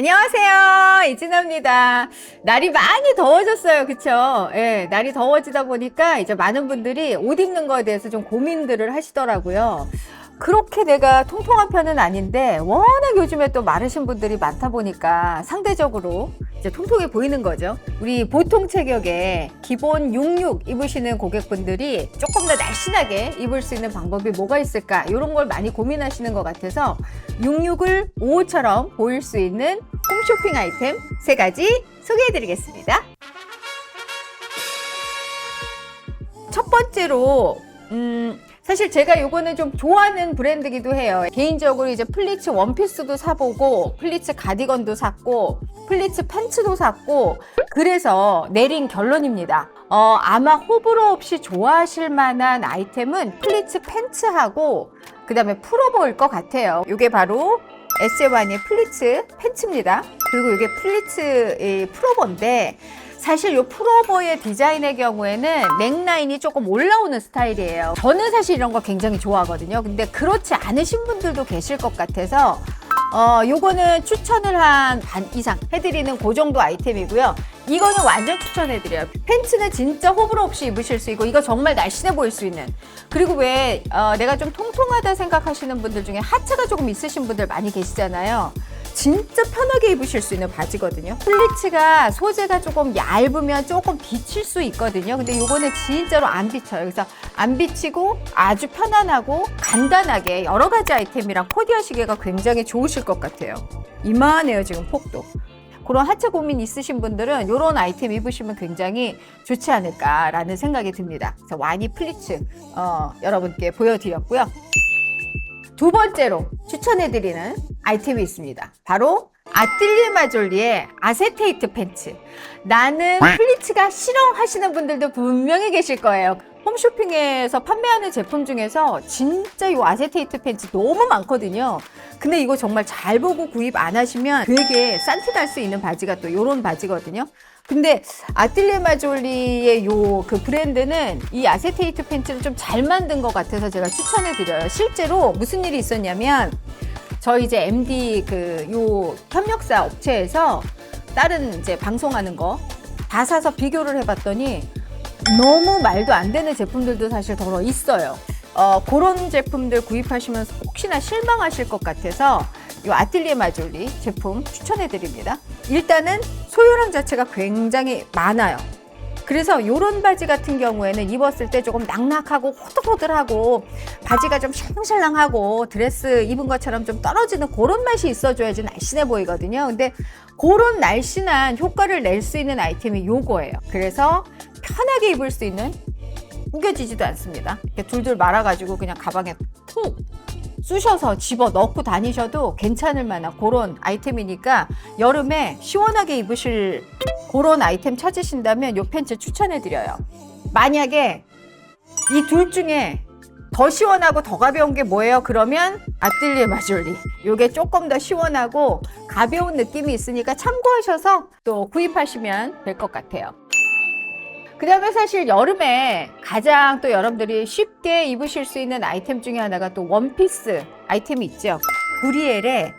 안녕하세요. 이진아입니다. 날이 많이 더워졌어요. 그쵸? 예, 날이 더워지다 보니까 이제 많은 분들이 옷 입는 거에 대해서 좀 고민들을 하시더라고요. 그렇게 내가 통통한 편은 아닌데 워낙 요즘에 또 마르신 분들이 많다 보니까 상대적으로 이제 통통해 보이는 거죠. 우리 보통 체격에 기본 66 입으시는 고객분들이 조금 더 날씬하게 입을 수 있는 방법이 뭐가 있을까 이런 걸 많이 고민하시는 것 같아서 66을 55처럼 보일 수 있는 홈쇼핑 아이템 세 가지 소개해 드리겠습니다. 첫 번째로 음 사실 제가 요거는 좀 좋아하는 브랜드기도 해요. 개인적으로 이제 플리츠 원피스도 사보고 플리츠 가디건도 샀고 플리츠 팬츠도 샀고 그래서 내린 결론입니다. 어, 아마 호불호 없이 좋아하실 만한 아이템은 플리츠 팬츠하고 그 다음에 풀오버일 것 같아요. 이게 바로 에세와니의 플리츠 팬츠입니다. 그리고 이게 플리츠 풀오버인데 사실 이 풀오버의 디자인의 경우에는 넥라인이 조금 올라오는 스타일이에요. 저는 사실 이런 거 굉장히 좋아하거든요. 근데 그렇지 않으신 분들도 계실 것 같아서 어, 요거는 추천을 한 반 이상 해드리는 그 정도 아이템이고요. 이거는 완전 추천해드려요. 팬츠는 진짜 호불호 없이 입으실 수 있고, 이거 정말 날씬해 보일 수 있는. 그리고 왜, 어, 내가 좀 통통하다 생각하시는 분들 중에 하체가 조금 있으신 분들 많이 계시잖아요. 진짜 편하게 입으실 수 있는 바지거든요. 플리츠가 소재가 조금 얇으면 조금 비칠 수 있거든요. 근데 요거는 진짜로 안 비쳐요. 그래서 안 비치고 아주 편안하고 간단하게 여러 가지 아이템이랑 코디하시기가 굉장히 좋으실 것 같아요. 이만해요, 지금 폭도. 그런 하체 고민 있으신 분들은 이런 아이템 입으시면 굉장히 좋지 않을까라는 생각이 듭니다. 그래서 와니 플리츠 어, 여러분께 보여드렸고요. 두 번째로 추천해드리는 아이템이 있습니다. 바로 아뜰리에 마졸리의 아세테이트 팬츠. 나는 플리츠가 싫어 하시는 분들도 분명히 계실 거예요. 홈쇼핑에서 판매하는 제품 중에서 진짜 이 아세테이트 팬츠 너무 많거든요. 근데 이거 정말 잘 보고 구입 안 하시면 되게 싼티 날 수 있는 바지가 또 이런 바지거든요. 근데 아틀레 마졸리의 요 그 브랜드는 이 아세테이트 팬츠를 좀 잘 만든 것 같아서 제가 추천해 드려요. 실제로 무슨 일이 있었냐면 저희 이제 MD 그 요 협력사 업체에서 다른 이제 방송하는 거 다 사서 비교를 해봤더니 너무 말도 안 되는 제품들도 사실 더 있어요. 어, 그런 제품들 구입하시면서 혹시나 실망하실 것 같아서 이 아틀리에 마졸리 제품 추천해 드립니다. 일단은 소요량 자체가 굉장히 많아요. 그래서 이런 바지 같은 경우에는 입었을 때 조금 낙낙하고 호들호들하고 바지가 좀 샬랑샬랑하고 드레스 입은 것처럼 좀 떨어지는 그런 맛이 있어줘야지 날씬해 보이거든요. 근데 그런 날씬한 효과를 낼 수 있는 아이템이 요거예요. 그래서 편하게 입을 수 있는 구겨지지도 않습니다. 이렇게 둘둘 말아가지고 그냥 가방에 푹 쑤셔서 집어 넣고 다니셔도 괜찮을 만한 그런 아이템이니까 여름에 시원하게 입으실 그런 아이템 찾으신다면 이 팬츠 추천해드려요. 만약에 이 둘 중에 더 시원하고 더 가벼운 게 뭐예요? 그러면 아뜰리에 마졸리. 이게 조금 더 시원하고 가벼운 느낌이 있으니까 참고하셔서 또 구입하시면 될 것 같아요. 그 다음에 사실 여름에 가장 또 여러분들이 쉽게 입으실 수 있는 아이템 중에 하나가 또 원피스 아이템이 있죠. 구리엘의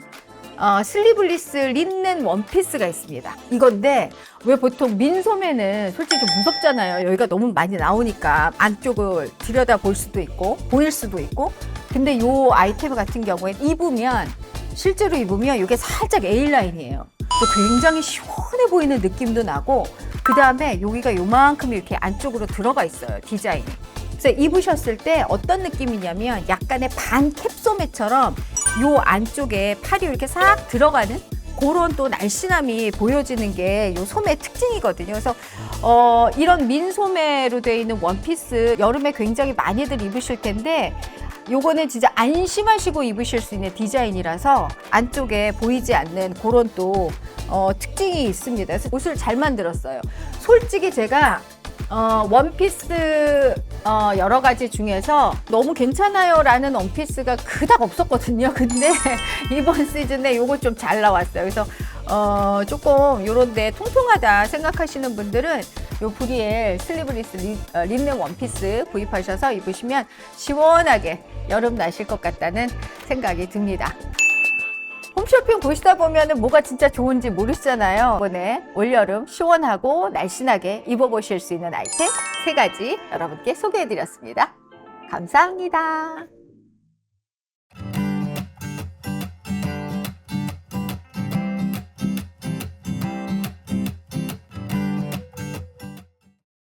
어, 슬리블리스 린넨 원피스가 있습니다. 이건데 왜 보통 민소매는 솔직히 좀 무섭잖아요. 여기가 너무 많이 나오니까 안쪽을 들여다 볼 수도 있고 보일 수도 있고 근데 이 아이템 같은 경우에 입으면 실제로 입으면 이게 살짝 A라인이에요. 또 굉장히 시원해 보이는 느낌도 나고 그 다음에 여기가 요만큼 이렇게 안쪽으로 들어가 있어요 디자인이 그래서 입으셨을 때 어떤 느낌이냐면 약간의 반 캡소매처럼 요 안쪽에 팔이 이렇게 싹 들어가는 그런 또 날씬함이 보여지는 게 요 소매 특징이거든요. 그래서 어, 이런 민소매로 되어 있는 원피스 여름에 굉장히 많이들 입으실 텐데 요거는 진짜 안심하시고 입으실 수 있는 디자인이라서 안쪽에 보이지 않는 그런 또 어, 특징이 있습니다. 그래서 옷을 잘 만들었어요. 솔직히 제가 어, 원피스 어, 여러 가지 중에서 너무 괜찮아요 라는 원피스가 그닥 없었거든요. 근데 이번 시즌에 요거 좀 잘 나왔어요. 그래서 어, 조금 요런데 통통하다 생각하시는 분들은 요 브리엘 슬리브리스 리, 어, 린넨 원피스 구입하셔서 입으시면 시원하게 여름 나실 것 같다는 생각이 듭니다. 홈쇼핑 보시다 보면은 뭐가 진짜 좋은지 모르시잖아요. 이번에 올여름 시원하고 날씬하게 입어보실 수 있는 아이템 세 가지 여러분께 소개해드렸습니다. 감사합니다.